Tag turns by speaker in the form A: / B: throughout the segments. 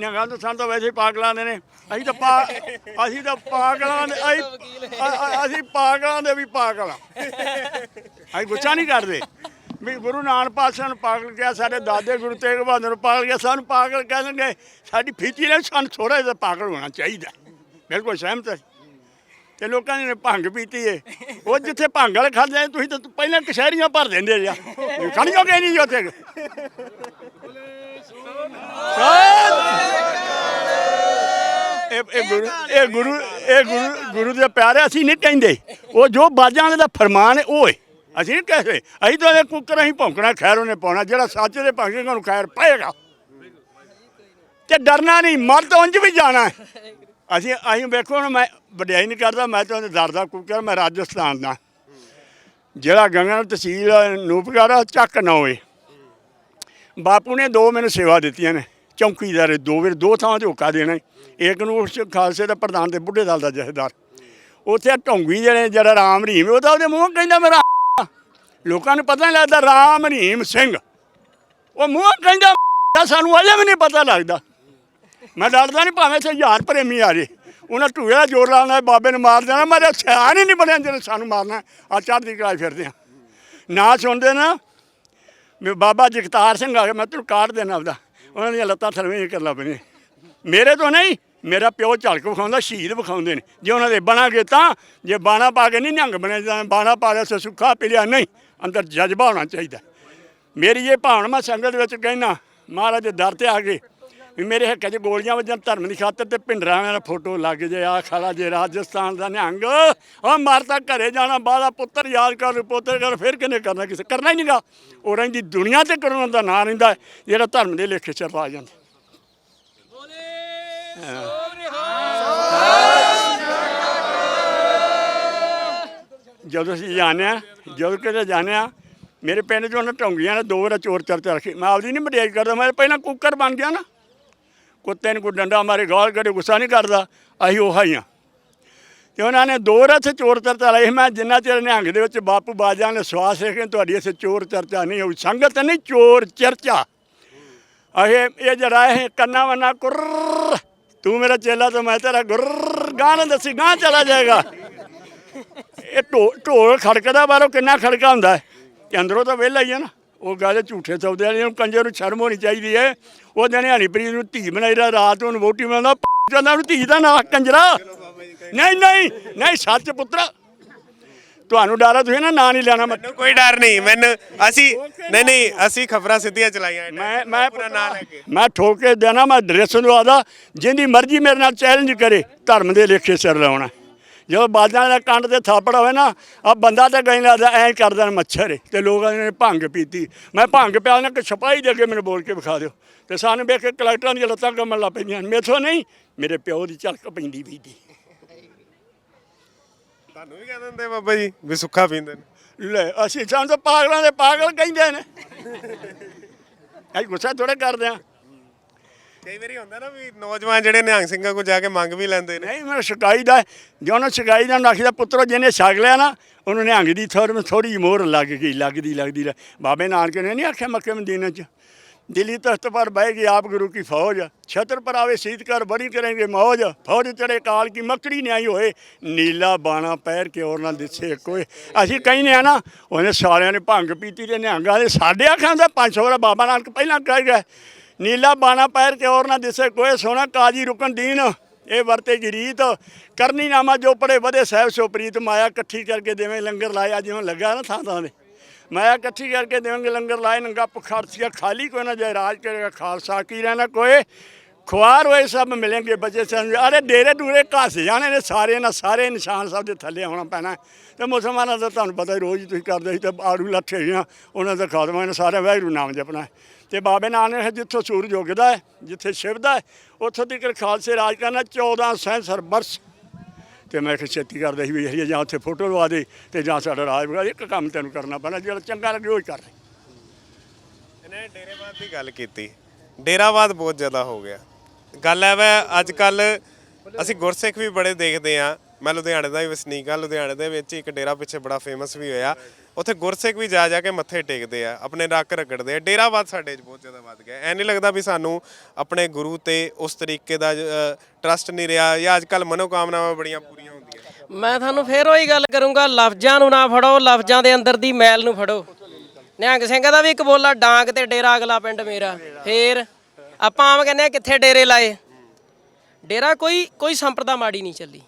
A: ਨਿਹੰਗਾਂ ਤੋਂ ਸਾਨੂੰ ਤਾਂ ਵੈਸੇ ਹੀ ਪਾਗਲਾਂ ਦੇ ਨੇ। ਅਸੀਂ ਤਾਂ ਪਾ ਅਸੀਂ ਤਾਂ ਪਾਗਲਾਂ ਦੇ ਅਸੀਂ ਅ- ਅ- ਅਸੀਂ ਪਾਗਲਾਂ ਦੇ ਵੀ ਪਾਗਲ ਆ। ਅਸੀਂ ਗੁੱਸਾ ਨਹੀਂ ਕਰਦੇ। ਵੀ ਗੁਰੂ ਨਾਨਕ ਪਾਤਸ਼ਾਹ ਨੂੰ ਪਾਗਲ ਕਿਹਾ, ਸਾਡੇ ਦਾਦੇ ਗੁਰੂ ਤੇਗ ਬਹਾਦਰ ਨੂੰ ਪਾਗਲ ਕਿਹਾ, ਸਾਨੂੰ ਪਾਗਲ ਕਹਿਣਗੇ ਸਾਡੀ ਫੀਤੀ ਨੇ ਸਾਨੂੰ ਥੋੜਾ ਜਿਹਾ ਪਾਗਲ ਹੋਣਾ ਚਾਹੀਦਾ। ਬਿਲਕੁਲ ਸਹਿਮਤ ਹੈ ਤੇ ਲੋਕਾਂ ਨੇ ਭੰਗ ਪੀਤੀ ਏ। ਉਹ ਜਿੱਥੇ ਭੰਗ ਵਾਲੇ ਖਾਂਦੇ ਤੁਸੀਂ ਤਾਂ ਪਹਿਲਾਂ ਕਸ਼ਹਿਰੀਆਂ ਭਰ ਦਿੰਦੇ ਆ। ਖੜੀ ਹੋ ਨਹੀਂ ਜੀ ਉੱਥੇ? ਇਹ ਇਹ ਗੁਰੂ ਇਹ ਗੁਰੂ ਇਹ ਗੁਰੂ ਗੁਰੂ ਦੇ ਪਿਆਰੇ ਅਸੀਂ ਨਹੀਂ ਕਹਿੰਦੇ। ਉਹ ਜੋ ਬਾਜਾਂ ਵਾਲੇ ਦਾ ਫਰਮਾਨ ਹੈ, ਉਹ ਹੈ। ਅਸੀਂ ਨਹੀਂ ਕਹਿੰਦੇ। ਅਸੀਂ ਤਾਂ ਇਹ ਕੁੱਕਰ ਅਸੀਂ ਭੌਂਕਣਾ, ਖੈਰ ਉਹਨੇ ਪਾਉਣਾ। ਜਿਹੜਾ ਸੱਚ ਦੇ ਭੰਗੇਗਾ ਉਹਨੂੰ ਖੈਰ ਪਏਗਾ। ਤੇ ਡਰਨਾ ਨਹੀਂ ਮਰ ਤਾਂ ਉਂਝ ਵੀ ਜਾਣਾ ਅਸੀਂ ਅਸੀਂ ਵੇਖੋ ਹੁਣ ਮੈਂ ਵਡਿਆਈ ਨਹੀਂ ਕਰਦਾ, ਮੈਂ ਤਾਂ ਡਰਦਾ ਕੁੱਕਰ, ਮੈਂ ਰਾਜਸਥਾਨ ਦਾ। ਜਿਹੜਾ ਗੰਗਾ ਤਹਿਸੀਲ ਨੂਪਗਾਰਾ ਚੱਕ ਨਾ ਹੋਏ ਬਾਪੂ ਨੇ ਦੋ ਮੈਨੂੰ ਸੇਵਾ ਦਿੱਤੀਆਂ ਨੇ ਚੌਂਕੀਦਾਰ ਦੋ ਵੇਰ ਦੋ ਥਾਵਾਂ ਤੇ ਹੋਕਾ ਦੇਣਾ ਇੱਕ ਨੂੰ ਉਸ ਖਾਲਸੇ ਦਾ ਪ੍ਰਧਾਨ ਤੇ ਬੁੱਢੇ ਦਲ ਦਾ ਜਥੇਦਾਰ। ਉੱਥੇ ਢੌਂਗੀ ਜਿਹੜੇ, ਜਿਹੜਾ ਰਾਮ ਰਹੀਮ, ਉਹ ਤਾਂ ਉਹਦੇ ਮੂੰਹ ਕਹਿੰਦਾ ਮੇਰਾ ਲੋਕਾਂ ਨੂੰ ਪਤਾ ਨਹੀਂ ਲੱਗਦਾ ਰਾਮ ਰਹੀਮ ਸਿੰਘ। ਉਹ ਮੂੰਹ ਕਹਿੰਦਾ ਸਾਨੂੰ ਅਜੇ ਵੀ ਨਹੀਂ ਪਤਾ ਲੱਗਦਾ। ਮੈਂ ਡਰਦਾ ਨਹੀਂ ਭਾਵੇਂ ਇੱਥੇ ਹਜ਼ਾਰ ਪ੍ਰੇਮੀ ਆ ਜੇ। ਉਹਨਾਂ ਢੂਏ ਦਾ ਜ਼ੋਰ ਲਾਉਣਾ, ਬਾਬੇ ਨੂੰ ਮਾਰ ਦੇਣਾ ਮੇਰੇ ਸਿਆਣ ਹੀ ਨਹੀਂ ਬਣਿਆ, ਜਿਹੜੇ ਸਾਨੂੰ ਮਾਰਨਾ। ਆ ਚੜ੍ਹਦੀ ਕਲਾਈ ਫਿਰਦੇ ਆ। ਨਾ ਸੁਣਦੇ ਨਾ ਵੀ ਬਾਬਾ ਜਗਤਾਰ ਸਿੰਘ ਆ ਕੇ ਮੈਂ ਤੈਨੂੰ ਕਾਢ ਦੇਣਾ ਆਪਦਾ। ਉਹਨਾਂ ਦੀਆਂ ਲੱਤਾਂ ਥਲਵੇਂ ਕਰਨਾ ਪੈਣੀ ਮੇਰੇ ਤੋਂ ਨਹੀਂ, ਮੇਰਾ ਪਿਓ ਝਲਕ ਵਿਖਾਉਂਦਾ, ਸ਼ਹੀਦ ਵਿਖਾਉਂਦੇ ਨੇ। ਜੇ ਉਹਨਾਂ ਦੇ ਬਣਾਗੇ ਤਾਂ, ਜੇ ਬਾਣਾ ਪਾ ਕੇ ਨਹੀਂ ਨਿਹੰਗ ਬਣੇ, ਜਾਂ ਬਾਣਾ ਪਾ ਲਿਆ ਸੁੱਖਾ ਪੀ ਲਿਆ ਨਹੀਂ, ਅੰਦਰ ਜਜ਼ਬਾ ਹੋਣਾ ਚਾਹੀਦਾ। ਮੇਰੀ ਇਹ ਭਾਵਨਾ ਮੈਂ ਸੰਗਤ ਵਿੱਚ ਕਹਿਣਾ ਮਹਾਰਾਜ ਦੇ ਦਰ ਤੇ ਆ ਕੇ ਵੀ ਮੇਰੇ ਹੱਕਾਂ 'ਚ ਗੋਲੀਆਂ ਵੱਜਣ, ਧਰਮ ਦੀ ਖਾਤਰ ਤੇ ਪਿੰਡਰਾਂ ਦਾ ਫੋਟੋ ਲੱਗ ਜੇ ਆ ਖੜਾ ਜੇ ਰਾਜਸਥਾਨ ਦਾ ਨਿਹੰਗ। ਉਹ ਮਾਰਤਾ ਘਰੇ ਜਾਣਾ ਬਾਦਾ ਪੁੱਤਰ ਯਾਦ ਕਰ, ਪੁੱਤਰ ਕਰ, ਫਿਰ ਕਿਨੇ ਕਰਨਾ ਕਿਸੇ? ਕਰਨਾ ਹੀ ਨਹੀਂਗਾ ਉਹ ਰਹਿੰਦੀ ਦੁਨੀਆ ਤੇ ਕਰਉਣ ਦਾ ਨਾਂ ਰਹਿੰਦਾ ਜਿਹੜਾ ਧਰਮ ਦੇ ਲੇਖੇ ਚ ਆ ਜਾਂਦਾ। ਜਦੋਂ ਅਸੀਂ ਜਾਣਿਆ, ਜਦੋਂ ਕਿਤੇ ਜਾਣਿਆ, ਮੇਰੇ ਪਿੰਡ 'ਚ ਉਹਨਾਂ ਢੌਂਗੀਆਂ ਨੇ ਦੋ ਵਾਰ ਚੋਰ ਚਰਚਾ ਰੱਖੀ। ਮੈਂ ਆਪਦੀ ਨਹੀਂ ਮਟਿਆਈ ਕਰਦਾ, ਮੈਂ ਪਹਿਲਾਂ ਕੁੱਕਰ ਬਣ ਗਿਆ ਨਾ। ਕੁੱਤੇ ਨੂੰ ਕੋਈ ਡੰਡਾ ਮਾਰੇ, ਗਾਲ ਕਰੇ ਗੁੱਸਾ ਨਹੀਂ ਕਰਦਾ, ਅਸੀਂ ਉਹ ਹੀ ਆ ਤੇ ਉਹਨਾਂ ਨੇ ਦੋ ਰਥ ਚੋਰ ਚਰਚਾ ਲਈ। ਮੈਂ ਜਿੰਨਾ ਚਿਰ ਨਿਹੰਗ ਦੇ ਵਿੱਚ ਬਾਪੂ ਬਾਜਾਂ ਨੇ ਸਵਾਸ ਰੱਖੇ ਤੁਹਾਡੀ ਇੱਥੇ ਚੋਰ ਚਰਚਾ ਨਹੀਂ ਹੋਈ ਸੰਗਤ ਨਹੀਂ, ਚੋਰ ਚਰਚਾ। ਇਹ ਇਹ ਜਿਹੜਾ ਇਹ ਕੰਨਾ ਵਨਾ ਕੁਰ ਤੂੰ ਮੇਰਾ ਚੇਲਾ ਤਾਂ ਮੈਂ ਤੇਰਾ ਗੁਰ ਗਾਣਾ ਦੱਸੀ, ਗਾਂ ਚਲਾ ਜਾਏਗਾ। ਇਹ ਢੋਲ ਢੋਲ ਖੜਕਦਾ ਬਾਹਰੋਂ ਕਿੰਨਾ ਖੜਕਾ ਹੁੰਦਾ ਹੈ। ਤੇ ਅੰਦਰੋਂ ਤਾਂ ਵਿਹਲਾ ਹੀ ਹੈ ਨਾ। ਉਹ ਗੱਲ ਝੂਠੇ ਸੌਦੇ ਵਾਲੀ ਨੂੰ ਕੰਜਰ ਨੂੰ ਸ਼ਰਮ ਹੋਣੀ ਚਾਹੀਦੀ ਹੈ। ਉਹ ਦਿਨ ਹਣੀਪ੍ਰੀਤ ਨੂੰ ਧੀ ਬਣਾਈ ਦਾ ਰਾਤ ਨੂੰ ਵੋਟੀ ਬਣਾਉਂਦਾ ਜਾਂਦਾ ਉਹਨੂੰ ਧੀ ਦਾ ਨਾਂ ਕੰਜਰਾ। ਨਹੀਂ ਨਹੀਂ ਨਹੀਂ ਸੱਚ ਪੁੱਤਰ। ਤੁਹਾਨੂੰ ਡਰ ਆ ਤੁਸੀਂ ਨਾ ਨਾਂ ਨਹੀਂ ਲੈਣਾ
B: ਮੈਨੂੰ ਕੋਈ ਡਰ ਨਹੀਂ ਮੈਨੂੰ ਅਸੀਂ ਨਹੀਂ ਨਹੀਂ ਅਸੀਂ ਖਬਰਾਂ ਸਿੱਧੀਆਂ ਚਲਾਈਆਂ
A: ਮੈਂ ਮੈਂ
B: ਆਪਣਾ ਨਾਂ ਲੈ ਕੇ।
A: ਮੈਂ ਠੋਕ ਦੇਣਾ ਮੈਂ ਡਰੈਸ ਨੂੰ ਆਦਾ ਜਿੰਦੀ ਮਰਜ਼ੀ ਮੇਰੇ ਨਾਲ ਚੈਲੰਜ ਕਰੇ ਧਰਮ ਦੇ ਲੇਖੇ ਸਿਰ ਲਾਉਣਾ। ਜਦੋਂ ਬਾਜਾਂ ਦਾ ਕੰਡ ਤੇ ਥਾਪੜ ਹੋਵੇ ਨਾ ਆ ਬੰਦਾ ਤਾਂ ਗਈ ਲੱਗਦਾ ਐਂ ਕਰਦਾ ਮੱਛਰ ਤੇ ਲੋਕਾਂ ਨੇ ਭੰਗ ਪੀਤੀ। ਮੈਂ ਭੰਗ ਪਿਆ ਨਾ ਕਿ ਛਪਾਈ ਦੇ ਅੱਗੇ ਮੈਨੂੰ ਬੋਲ ਕੇ ਵਿਖਾ ਦਿਓ। ਤੇ ਸਾਨੂੰ ਵੇਖ ਕੇ ਕਲੈਕਟਰਾਂ ਦੀਆਂ ਲੱਤਾਂ ਕੰਮਣ ਲੱਗ ਪੈਂਦੀਆਂ ਮੇਥੋਂ ਨਹੀਂ ਮੇਰੇ ਪਿਓ ਦੀ ਝਲਕ ਪੈਂਦੀ ਵੀ ਦੀ
B: ਤੁਹਾਨੂੰ ਵੀ ਕਹਿ ਦਿੰਦੇ ਬਾਬਾ ਜੀ ਵੀ ਸੁੱਖਾ ਪੀਂਦੇ ਨੇ।
A: ਲੈ ਅਸੀਂ ਸਾਨੂੰ ਤਾਂ ਪਾਗਲਾਂ ਦੇ ਪਾਗਲ ਕਹਿੰਦੇ ਨੇ। ਅਸੀਂ ਗੁੱਸਾ ਥੋੜਾ ਕਰਦੇ ਆ
B: ਕਈ ਵਾਰੀ ਹੁੰਦਾ ਨਾ ਵੀ ਨੌਜਵਾਨ ਜਿਹੜੇ ਨਿਹੰਗ ਸਿੰਘਾਂ ਕੋਲ ਜਾ ਕੇ ਮੰਗ ਵੀ ਲੈਂਦੇ ਨੇ।
A: ਨਹੀਂ, ਮੈਂ ਸ਼ਿਕਾਈ ਦਾ ਜੋ ਉਹਨੂੰ ਸ਼ਿਕਾਈ ਦਾ ਨਾਖੀ ਦਾ ਪੁੱਤਰੋ, ਜਿਹਨੇ ਛਕ ਲਿਆ ਨਾ, ਉਹਨੂੰ ਨਿਹੰਗ ਦੀ ਥੋੜੀ ਥੋੜੀ ਮੋਹਰ ਲੱਗ ਗਈ, ਲੱਗਦੀ ਲੱਗਦੀ ਲੱਗ- ਬਾਬੇ ਨਾਨਕ ਨੇ ਨਹੀਂ ਆਖਿਆ ਮੱਕੇ ਮਦੀਨੇ ਚ, ਦਿੱਲੀ ਤਖਤ ਪਰ ਬਹਿ ਗਈ ਆਪ ਗੁਰੂ ਕੀ ਫੌਜ, ਛਤਰ ਪਰ ਆਵੇ, ਸੀਤ ਕਰ ਬੜੀ ਕरेंगे ਮੌਜ। ਫੌਜ ਚੜੇ ਕਾਲ ਕੀ ਮੱਕੜੀ ਨਿਆਈ ਹੋਏ, ਨੀਲਾ ਬਾਣਾ ਪੈਰ ਕੇ ਔਰ ਨਾ ਦਿਸੇ ਕੋਈ। ਅਸੀਂ ਕਹਿੰਦੇ ਆ ਨਾ, ਉਹਨੇ ਸਾਰਿਆਂ ਨੇ ਭੰਗ ਪੀਤੀ ਤੇ ਨਿਹੰਗਾਂ ਦੇ ਸਾਡੇ ਆਖਾਂ ਦਾ 500 ਵਾਲਾ ਬਾਬਾ ਨਾਨਕ ਪਹਿਲਾਂ ਕਹਿ ਗਿਆ। ਨੀਲਾ ਬਾਣਾ ਪੈਰ ਕੇ ਔਰ ਨਾ ਦਿਸੇ ਕੋਏ ਸੋਨਾ ਕਾਜੀ ਰੁਕਣ ਦੀਨ। ਇਹ ਵਰਤੇ ਕੀ ਰੀਤ। ਕਰਨੀ ਨਾਮਾ ਜੋ ਪੜੇ ਵਧੇ, ਸਾਹਿਬ ਸੋ ਪ੍ਰੀਤ। ਮਾਇਆ ਇਕੱਠੀ ਕਰਕੇ ਦੇਵੇਂ ਲੰਗਰ ਲਾਇਆ, ਜਿਵੇਂ ਲੱਗਾ ਨਾ ਥਾਂ ਥਾਂ ਦੇ ਮਾਇਆ ਇਕੱਠੀ ਕਰਕੇ ਦੇਵਾਂਗੇ ਲੰਗਰ ਲਾਏ, ਨੰਗਾ ਪਖਾਰਸੀਆ ਖਾਲੀ ਕੋਈ ਨਾ ਜਾਏ, ਰਾਜ ਕਰੇਗਾ ਖਾਲਸਾ। ਕੀ ਰਹਿਣਾ ਕੋਏ? ਖੁਆਰ ਹੋਏ ਸਭ ਮਿਲਣਗੇ ਬੱਚੇ ਸਾਨੂੰ ਅਰੇ ਡੇਰੇ ਡੂਰੇ ਘਸ ਜਾਣੇ ਨੇ ਸਾਰੇ ਨਾਲ ਸਾਰੇ ਨਿਸ਼ਾਨ ਸਭ ਦੇ ਥੱਲੇ ਆਉਣਾ ਪੈਣਾ। ਤੇ ਮੁਸਲਮਾਨਾਂ ਦਾ ਤੁਹਾਨੂੰ ਪਤਾ ਹੀ ਰੋਜ਼ ਤੁਸੀਂ ਕਰਦੇ ਸੀ ਤੇ ਆੜੂ ਲੱਠੇ ਜਾਂ ਉਹਨਾਂ ਦਾ ਖਾਦਮਾ ਨੇ ਸਾਰੇ ਵਾਹਿਗੁਰੂ ਨਾਮ ਜਪਣਾ ਹੈ। ਤੇ ਬਾਬੇ ਨਾਨਕ ਜਿੱਥੋਂ ਸੂਰਜ ਉੱਗਦਾ ਹੈ, ਜਿੱਥੇ ਸ਼ਿਵਦਾ ਹੈ, ਉੱਥੋਂ ਤੱਕ ਖਾਲਸੇ ਰਾਜ ਕਰਨਾ 14 ਸੈਂਸਰ ਬਰਸ ਤੇ ਮੈਂ ਕਿਹਾ ਛੇਤੀ ਕਰਦਾ ਸੀ ਵੀ ਇਹ ਜਾਂ ਉੱਥੇ ਫੋਟੋ ਲਵਾ ਦੇ ਤੇ ਜਾਂ ਸਾਡਾ ਰਾਜ ਬਗਾ ਇੱਕ ਕੰਮ ਤੈਨੂੰ ਕਰਨਾ ਪੈਣਾ, ਜਿਹੜਾ ਚੰਗਾ ਲੱਗੇ ਉਹ ਹੀ ਕਰ। ਲੈ
B: ਇਹਨੇ ਡੇਰੇਵਾਦ ਦੀ ਗੱਲ ਕੀਤੀ। ਡੇਰਾਵਾਦ ਬਹੁਤ ਜ਼ਿਆਦਾ ਹੋ ਗਿਆ। ਗੱਲ ਹੈ ਵਾ ਅੱਜ ਕੱਲ ਅਸੀਂ ਗੁਰਸਿੱਖ ਵੀ ਬੜੇ ਦੇਖਦੇ ਆ। ਮੈਂ ਲੁਧਿਆਣੇ ਦਾ ਹੀ ਵਸਨੀਕ ਆ, ਲੁਧਿਆਣੇ ਦੇ ਵਿੱਚ ਇੱਕ ਡੇਰਾ ਪਿੱਛੇ ਬੜਾ ਫੇਮਸ ਵੀ ਹੋਇਆ। ਉੱਥੇ ਗੁਰਸਿੱਖ ਵੀ ਜਾ ਜਾ ਕੇ ਮੱਥੇ ਟੇਕਦੇ ਆ, ਆਪਣੇ ਰੱਖ ਰਗੜਦੇ ਆ। ਡੇਰਾਵਾਦ ਸਾਡੇ 'ਚ ਬਹੁਤ ਜ਼ਿਆਦਾ ਵੱਧ ਗਿਆ। ਐ ਨਹੀਂ ਲੱਗਦਾ ਵੀ ਸਾਨੂੰ ਆਪਣੇ ਗੁਰੂ ਤੇ ਉਸ ਤਰੀਕੇ ਦਾ ਟਰਸਟ ਨਹੀਂ ਰਿਹਾ ਜਾਂ ਅੱਜ ਕੱਲ ਮਨੋਕਾਮਨਾਵਾਂ ਬੜੀਆਂ ਪੂਰੀਆਂ ਹੁੰਦੀਆਂ।
C: ਮੈਂ ਤੁਹਾਨੂੰ ਫੇਰ ਉਹੀ ਗੱਲ ਕਰੂੰਗਾ, ਲਫ਼ਜ਼ਾਂ ਨੂੰ ਨਾ ਫੜੋ, ਲਫ਼ਜ਼ਾਂ ਦੇ ਅੰਦਰ ਦੀ ਮੈਲ ਨੂੰ ਫੜੋ। ਨਿਹੰਗ ਸਿੰਘ ਦਾ ਵੀ ਇੱਕ ਬੋਲਾ, ਡਾਂਗ ਤੇ ਡੇਰਾ ਅਗਲਾ ਪਿੰਡ ਮੇਰਾ, ਫੇਰ ਆਪਾਂ ਆਮ ਕਹਿੰਦੇ ਆ ਕਿੱਥੇ ਡੇਰੇ ਲਾਏ। ਡੇਰਾ ਕੋਈ ਕੋਈ ਸੰਪਰਦਾ ਮਾੜੀ ਨਹੀਂ ਚੱਲੀ।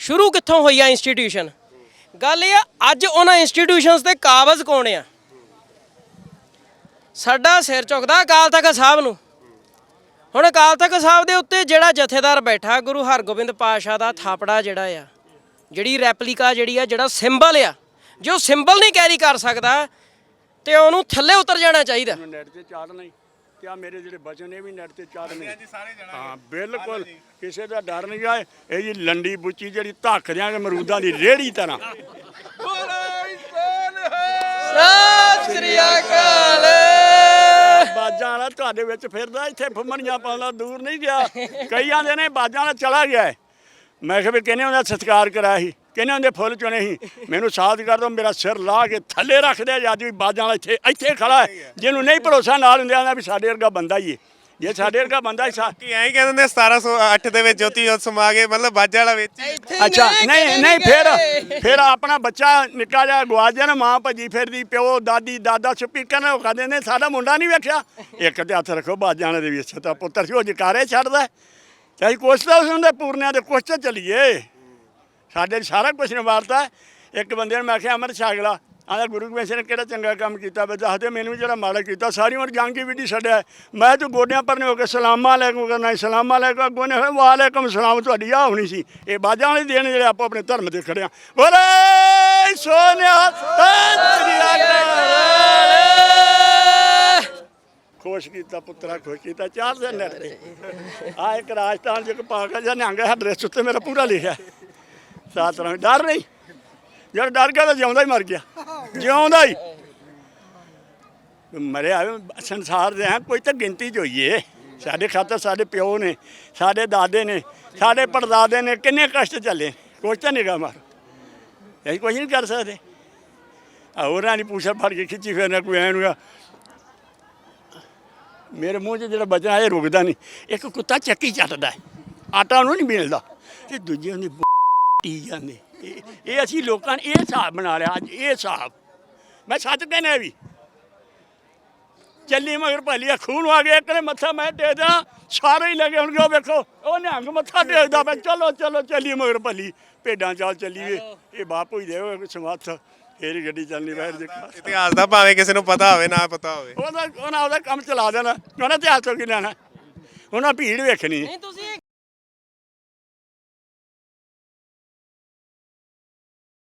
C: ਸ਼ੁਰੂ ਕਿੱਥੋਂ ਹੋਈ ਆ ਇੰਸਟੀਟਿਊਸ਼ਨ ਗੱਲ ਇਹ ਆ, ਅੱਜ ਉਹਨਾਂ ਇੰਸਟੀਟਿਊਸ਼ਨਸ ਤੇ ਕਾਬਜ਼ ਕੌਣ ਆ? ਸਾਡਾ ਸਿਰ ਝੁਕਦਾ ਅਕਾਲ ਤਖਤ ਸਾਹਿਬ ਨੂੰ। ਹੁਣ ਅਕਾਲ ਤਖਤ ਸਾਹਿਬ ਦੇ ਉੱਤੇ ਜਿਹੜਾ ਜਥੇਦਾਰ ਬੈਠਾ, ਗੁਰੂ ਹਰਗੋਬਿੰਦ ਪਾਸ਼ਾ ਦਾ ਥਾਪੜਾ ਜਿਹੜਾ ਆ, ਜਿਹੜੀ ਰੈਪਲੀਕਾ ਜਿਹੜੀ ਆ, ਜਿਹੜਾ ਸਿੰਬਲ ਆ, ਜੋ ਸਿੰਬਲ ਨਹੀਂ ਕੈਰੀ ਕਰ ਸਕਦਾ, ਤੇ ਉਹਨੂੰ ਥੱਲੇ ਉਤਰ ਜਾਣਾ ਚਾਹੀਦਾ।
A: ਨੈਟ ਤੇ ਚਾੜਨਾ ਹੀ। ਤੇ ਆ ਮੇਰੇ ਜਿਹੜੇ ਬਚਨ ਇਹ ਵੀ ਨੈਟ ਤੇ ਚਾੜਨੇ ਹਾਂ ਬਿਲਕੁਲ। ਕਿਸੇ ਦਾ ਡਰ ਨਹੀਂ ਆ ਇਹ ਜੀ ਲੰਡੀ ਬੁੱਚੀ ਜਿਹੜੀ ਧੱਕ ਦਿਆਂਗੇ ਮਰੂਦਾਂ ਦੀ ਰੇੜੀ ਤਰ੍ਹਾਂ।
C: ਸਤਿ ਸ੍ਰੀ ਅਕਾਲ।
A: ਬਾਜਾਂ ਵਾਲਾ ਤੁਹਾਡੇ ਵਿੱਚ ਫਿਰਦਾ ਇੱਥੇ ਫੁੰਮਣੀਆਂ ਪਾਉਂਦਾ ਦੂਰ ਨਹੀਂ ਗਿਆ। ਕਈ ਆਂਦੇ ਨੇ ਬਾਜਾਂ ਵਾਲਾ ਚਲਾ ਗਿਆ। ਮੈਂ ਕਿਹਾ ਵੀ ਕਿਹਨੇ ਉਹਦਾ ਸਤਿਕਾਰ ਕਰਾਇਆ ਸੀ? ਕਿਹਨੇ ਉਹਦੇ ਫੁੱਲ ਚੁਣੇ ਸੀ? ਮੈਨੂੰ ਸਾਥ ਕਰ ਦੋ ਮੇਰਾ ਸਿਰ ਲਾ ਕੇ ਥੱਲੇ ਰੱਖ ਦੇ ਵੀ ਬਾਜਾਂ ਵਾਲਾ ਇੱਥੇ ਇੱਥੇ ਖੜਾ ਹੈ। ਜਿਹਨੂੰ ਨਹੀਂ ਭਰੋਸਾ ਨਾਲ ਹੁੰਦੇ ਆਂਦਾ ਵੀ ਸਾਡੇ ਵਰਗਾ ਬੰਦਾ ਹੀ ਹੈ ਜੇ ਸਾਡੇ ਵਰਗਾ ਬੰਦਾ ਹੀ ਸਾ
B: ਕਿ ਐਂ ਹੀ ਕਹਿੰਦੇ ਨੇ 1708 ਦੇ ਵਿੱਚ ਜੋਤੀ ਜੋਤ ਸਮਾ ਗਏ ਮਤਲਬ ਬਾਜੇ ਵਾਲਾ ਵਿੱਚ ਹੀ।
A: ਅੱਛਾ ਨਹੀਂ ਨਹੀਂ ਫਿਰ ਫਿਰ ਆਪਣਾ ਬੱਚਾ ਨਿੱਕਾ ਜਿਹਾ ਗਵਾਚ ਜਾਣਾ ਮਾਂ ਭੱਜੀ ਫਿਰਦੀ ਪਿਓ ਦਾਦੀ ਦਾਦਾ ਸਪੀਕਰ ਨੇ ਉਹ ਕਹਿੰਦੇ ਨੇ ਸਾਡਾ ਮੁੰਡਾ ਨਹੀਂ ਵੇਖਿਆ। ਇੱਕ ਤੇ ਹੱਥ ਰੱਖੋ ਬਾਜਾਂ ਦੇ ਵੀ ਅੱਛਾ ਤਾਂ ਪੁੱਤਰ ਸੀ ਉਹ ਜਕਾਰੇ ਛੱਡਦਾ। ਚਾਹੀ ਕੁਛ ਤਾਂ ਉਸ ਹੁੰਦੇ ਪੂਰਨਿਆਂ ਦੇ ਕੁਛ ਤਾਂ ਚਲੀਏ। ਸਾਡੇ 'ਚ ਸਾਰਾ ਕੁਝ ਨਿਵਾਰਤਾ ਇੱਕ ਬੰਦੇ ਨੇ ਮੈਂ ਆਖਿਆ, ਅਮਰ ਛਾਗਲਾ। ਆਂਦਾ ਗੁਰੂ ਗੋਬਿੰਦ ਸਿੰਘ ਨੇ ਕਿਹੜਾ ਚੰਗਾ ਕੰਮ ਕੀਤਾ ਵੇ? ਦੱਸਦੇ ਮੈਨੂੰ ਜਿਹੜਾ ਮਾੜਾ ਕੀਤਾ। ਸਾਰੀ ਉਮਰ ਜੰਗ ਦੀ ਵਿਧੀ ਛੱਡਿਆ ਮੈਂ ਤੂੰ ਗੋਡਿਆਂ ਪਰਨੇ ਹੋ ਕੇ ਸਲਾਮਾਂ ਅਲੈਕੁਮ ਕਰਨਾ ਸਲਾਮਾਂ ਅਲੈਕੁਮ, ਅੱਗੋਂ ਨੇ ਹੋਇਆ ਵਾਲੇਕਮ ਸਲਾਮ, ਤੁਹਾਡੀ ਆ ਹੋਣੀ ਸੀ। ਇਹ ਬਾਜਾਂ ਵਾਲੇ ਦੇਣ ਜਿਹੜੇ ਆਪੋ ਆਪਣੇ ਧਰਮ ਤੇ ਖੜਿਆ ਬੋਲੇ, ਸੋਨਿਆ ਸਤਿ ਸ੍ਰੀ ਖੁਸ਼ ਕੀਤਾ, ਪੁੱਤਰਾ, ਖੁਸ਼ ਕੀਤਾ, ਚਾਰ ਦਿਨ ਨਰ ਆ ਇੱਕ ਰਾਜਸਥਾਨ ਚ ਇੱਕ ਪਾਗਲ ਜਿਹਾ ਨਿਹੰਗ ਹੈ ਡਰੈਸ ਉੱਤੇ ਮੇਰਾ ਪੂਰਾ ਲਿਖਿਆ ਸਾਤ ਡਰ ਨਹੀਂ। ਜਿਹੜਾ ਡਰ ਗਿਆ ਤਾਂ ਜਿਉਂਦਾ ਹੀ ਮਰ ਗਿਆ। ਜਿਉਂਦਾ ਹੀ। ਮਰਿਆ ਸੰਸਾਰ ਦੇ ਆ ਕੋਈ ਤਾਂ ਗਿਣਤੀ ਚ ਹੋਈਏ। ਸਾਡੇ ਖਾਤਰ ਸਾਡੇ ਪਿਓ ਨੇ, ਸਾਡੇ ਦਾਦੇ ਨੇ, ਸਾਡੇ ਪੜਦਾਦੇ ਨੇ ਕਿੰਨੇ ਕਸ਼ਟ ਚੱਲੇ ਕੁਛ ਤਾਂ ਨਿਗਾ ਮਾਰ। ਅਸੀਂ ਕੁਝ ਨਹੀਂ ਕਰ ਸਕਦੇ। ਆ ਹੋਰਾਂ ਨਹੀਂ ਪੁੱਛਰ ਫੜ ਕੇ ਖਿੱਚੀ ਫਿਰਨਾ, ਕੋਈ ਐਨ ਨੂੰ ਮੇਰੇ ਮੂੰਹ 'ਚ ਜਿਹੜਾ ਬਚਣਾ, ਇਹ ਰੁਕਦਾ ਨਹੀਂ। ਇੱਕ ਕੁੱਤਾ ਚੱਕੀ ਚੱਟਦਾ ਆਟਾ ਉਹਨੂੰ ਨਹੀਂ ਮਿਲਦਾ। ਤੇ ਦੂਜੇ ਉਹਦੀ ਟੀ ਜਾਂਦੇ। ਇਹ ਇਹ ਅਸੀਂ ਲੋਕਾਂ ਨੇ ਇਹ ਹਿਸਾਬ ਬਣਾ ਲਿਆ ਅੱਜ ਇਹ ਹਿਸਾਬ। ਮੈਂ ਸੱਚ ਕਹਿੰਦਾ ਵੀ ਚੱਲੀ ਮਗਰ ਭਲੀ ਖੂਨ ਆ ਗਿਆ ਇੱਕ ਨੇ ਮੱਥਾ ਮੈਂ ਟੇਕਦਾ ਸਾਰੇ ਹੀ ਲੱਗੇ ਹੁਣ ਉਹ ਵੇਖੋ ਉਹ ਨਿਹੰਗ ਮੱਥਾ ਟੇਕਦਾ ਮੈਂ ਚਲੋ ਚਲੋ ਚੱਲੀ ਮਗਰ ਭਲੀ ਭੇਡਾਂ ਚਾਲ ਚੱਲੀਏ ਇਹ ਬਾਪੂ ਹੀ ਦੇਵੇ ਸਮੱਥ ਫੇਰ ਹੀ ਗੱਡੀ ਚੱਲਣੀ ਬਾਹਰ ਦੇਖਾ
B: ਇਤਿਹਾਸ ਦਾ ਭਾਵੇਂ ਕਿਸੇ ਨੂੰ ਪਤਾ ਹੋਵੇ ਨਾ ਪਤਾ ਹੋਵੇ।
A: ਉਹਦਾ ਉਹਨਾਂ ਉਹਦਾ ਕੰਮ ਚਲਾ ਦੇਣਾ ਉਹਨਾਂ ਤੇ ਹੱਥੋਂ ਕੀ ਲੈਣਾ। ਉਹਨਾਂ ਭੀੜ ਵੇਖਣੀ।
C: ਨਹੀਂ